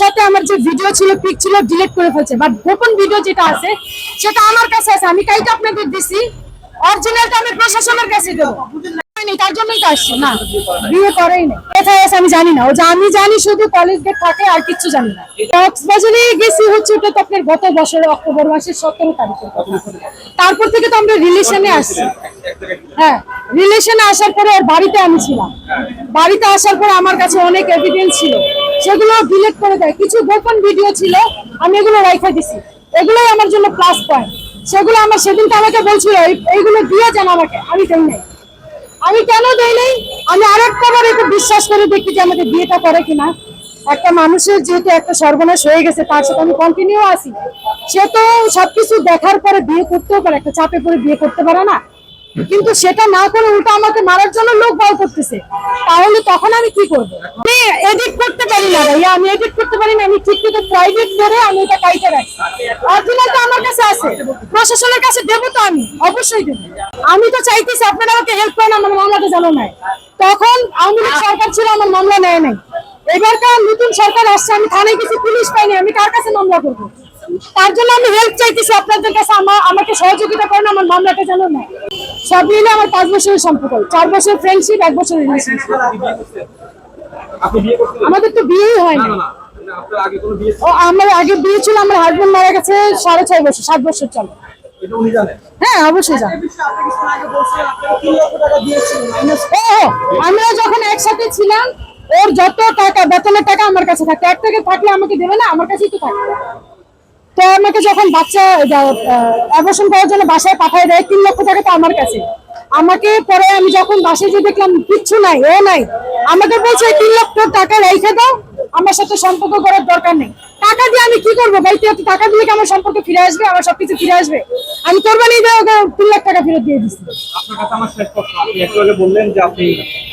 সাথে আমার যে ভিডিও ছিল পিক ছিল ডিলিট করে ফেলছে। বাট গোপন ভিডিও যেটা আছে, সেটা আমার কাছে আছে। আমি কাইটা আপনাদের দিছি। অরিজিনালটা আমি প্রশাসনের কাছে দেবো। তার জন্যই তো আসছি। না, বিয়ে করেই আছে আমি জানি না। আমি জানি শুধু থাকে, আর জানি না। গেছি হচ্ছে ওটা তো আপনার গত অক্টোবর মাসের সতেরো তারিখের কথা তারপর থেকে তো আমরা রিলেশনে আসছি। হ্যাঁ রিলেশনে আসার পরে বাড়িতে আমি ছিলাম। বাড়িতে আসার পর আমার কাছে অনেক এভিডেন্স ছিল। সেগুলো ডিলিট করে দেয়। কিছু গোপন ভিডিও ছিল, আমি এগুলো রাইখা দিছি। এগুলোই আমার জন্য প্লাস পয়েন্ট সেগুলো আমার সেদিনকে আমাকে বলছিল, এই- এইগুলো দিয়ে যান আমাকে। আমি দেই নাই। আমি কেন দেই নাই? আমি আরেকটা বার একটু বিশ্বাস করে দেখি যে আমাকে বিয়েটা করে কিনা। একটা মানুষের যেহেতু একটা সর্বনাশ হয়ে গেছে, তার সাথে আমি কন্টিনিউ আছি। সে তো সবকিছু দেখার পরে বিয়ে করতেও পারে, একটা চাপে পরে বিয়ে করতে পারে না। কিন্তু সেটা না করে উল্টো আমাকে মারার জন্য লোক বল করতেছে। তাহলে তখন আমি কি করব? আমি এডিট করতে পারি না ভাইয়া, আমি এডিট করতে পারি না, আমি ঠিক মতো প্রাইভেট করে আমি এটা কাইটে রাখি। অরিজিনাল তো আমার কাছে আছে, প্রশাসনের কাছে দেবো তো আমি, অবশ্যই দেবো। আমি তো চাইতেছি আপনারা আমাকে হেল্প করেন, আমার মামলাটা জানো নাই তখন আওয়ামী লীগ সরকার ছিল, আমার মামলা নেয় নাই। এবারকার নতুন সরকার আসছে, আমি থানায় কিছু পুলিশ পাইনি, আমি কার কাছে মামলা করব? তার জন্য আমি হেল্প চাইতেছি আপনাদের কাছে আমার আমাকে সহযোগিতা করেন আমার মামলাটা জানো না সব মিলে আমার পাঁচ বছরের সম্পর্ক চার বছর ফ্রেন্ডশিপ এক বছর রিলেশনশিপ আমাদের তো বিয়েই হয় না? ও আমার আগে বিয়ে ছিল আমার হাজবেন্ড মারা গেছে সাড়ে ছয় বছর সাত বছর চলে। হ্যাঁ অবশ্যই ও, আমরা যখন একসাথে ছিলাম ওর যত টাকা বেতনের টাকা আমার কাছে থাকতো এক টাকা থাকলে আমাকে দেবে না আমার কাছেই তো থাকতো। তো আমাকে যখন বাচ্চা অ্যাবর্শন করার জন্য বাসায় পাঠায় দেয়, তিন লক্ষ টাকা তো আমার কাছে। আমাকে পরে আমি যখন বাসায় যে দেখলাম, কিচ্ছু নাই ও নাই। আমাকে বলছে, তিন লক্ষ টাকা রেখে দাও, আমার সাথে সম্পর্ক করার দরকার নেই। টাকা দিয়ে আমি কি করব? ভাই তুই টাকা দিলে কি আমার সম্পর্ক ফিরে আসবে? আমার সবকিছু ফিরে আসবে? আমি কোরবানি দিয়ে ওকে তিন লাখ টাকা ফেরত দিয়ে দিচ্ছি আপনার কাছে আমার শেষ প্রশ্ন। আপনি একটু আগে বললেন যে আপনি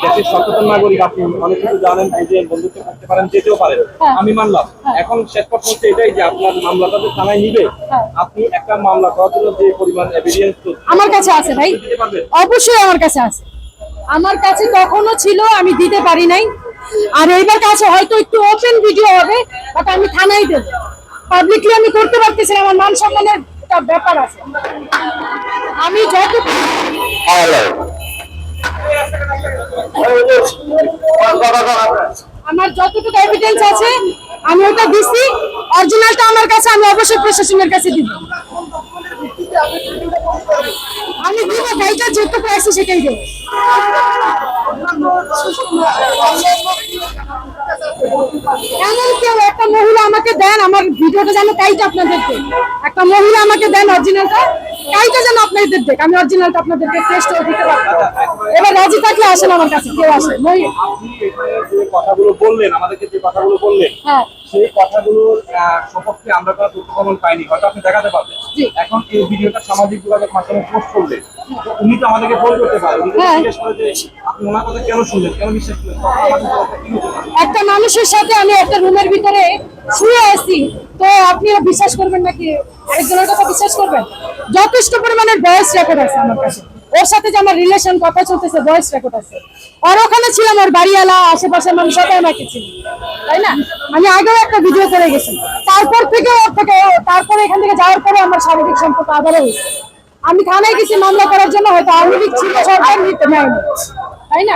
দেশের সচেতন নাগরিক আপনি অনেক কিছু জানেন বুঝেন বন্ধুত্ব করতে পারেন যেতেও পারেন হ্যাঁ। আমি মানলাম। এখন শেষ প্রশ্ন হচ্ছে এটাই যে আপনার মামলাটা যে থানায় নিবে হ্যাঁ। আপনি একটা মামলা করার জন্য যে পরিমাণ এভিডেন্স আমার কাছে আছে ভাই। অবশ্যই আমার কাছে আছে। আমার কাছে তখনও ছিল আমি দিতে পারি নাই। আর এইবার কাছে হয়তো একটু ওপেন ভিডিও হবে বাট আমি থানায় দেবো। পাবলিকলি আমি করতে পারতেছি না, আমার মান সম্মানের একটা ব্যাপার আছে। আমি যতটুকু আমার যতটুকু এভিডেন্স আছে আমি ওটা দিছি। অরিজিনালটা আমার কাছে আমি অবশ্যই প্রশাসনের কাছে দিব। আমি দিব গাইটা যতটুকু আছে সেটাই দেবো। এমন কেউ একটা মহিলা আমাকে দেন আমার ভিডিওটা যেন কাইটা আপনাদেরকে একটা মহিলা আমাকে দেন অরিজিনালটা কাইটা যেন আপনাদের দেখ আমি অরিজিনালটা আপনাদেরকে টেস্ট দিতে পারব। এবার রাজি থাকলে আসেন আমার কাছে কেউ আসে কথাগুলো বললেন আমাদেরকে যে কথাগুলো বললেন হ্যাঁ। সেই কথাগুলোর সপক্ষে আমরা কোনো তথ্য প্রমাণ পাইনি। হয়তো আপনি দেখাতে পারবেন। এখন এই ভিডিওটা সামাজিক যোগাযোগ মাধ্যমে পোস্ট করলেন উনি তো আমাদেরকে ফোন করতে পারেন। হ্যাঁ। জিজ্ঞেস করে যে আপনি ওনার কথা কেন শুনলেন? কেন বিশ্বাস করলেন? একটা মানুষের সাথে আমি একটা রুমের ভিতরে শুয়ে আছি। তো আপনি বিশ্বাস করবেন নাকি? আরেকজনের কথা বিশ্বাস করবেন? যথেষ্ট পরিমাণের ভয়েস রেকর্ড আছে আমার কাছে। ওর সাথে যে আমার রিলেশন কথা চলতেছে ভয়েস রেকর্ড আছে। আর ওখানে ছিলাম ওর বাড়িওয়ালা, আশেপাশের মানুষ, সবাই আমাকে ছিল তাই না? আমি আগেও একটা ভিডিও করে গেছি। তারপর থেকে ওর থেকে তারপরে এখান থেকে যাওয়ার পরে আমার শারীরিক সম্পর্ক আবারও হয়েছে। আমি থানায় গেছি, মামলা করার জন্য হয়তো আওয়ামী লীগ ছিল সরকার নিতে নেয়নি। তাই না?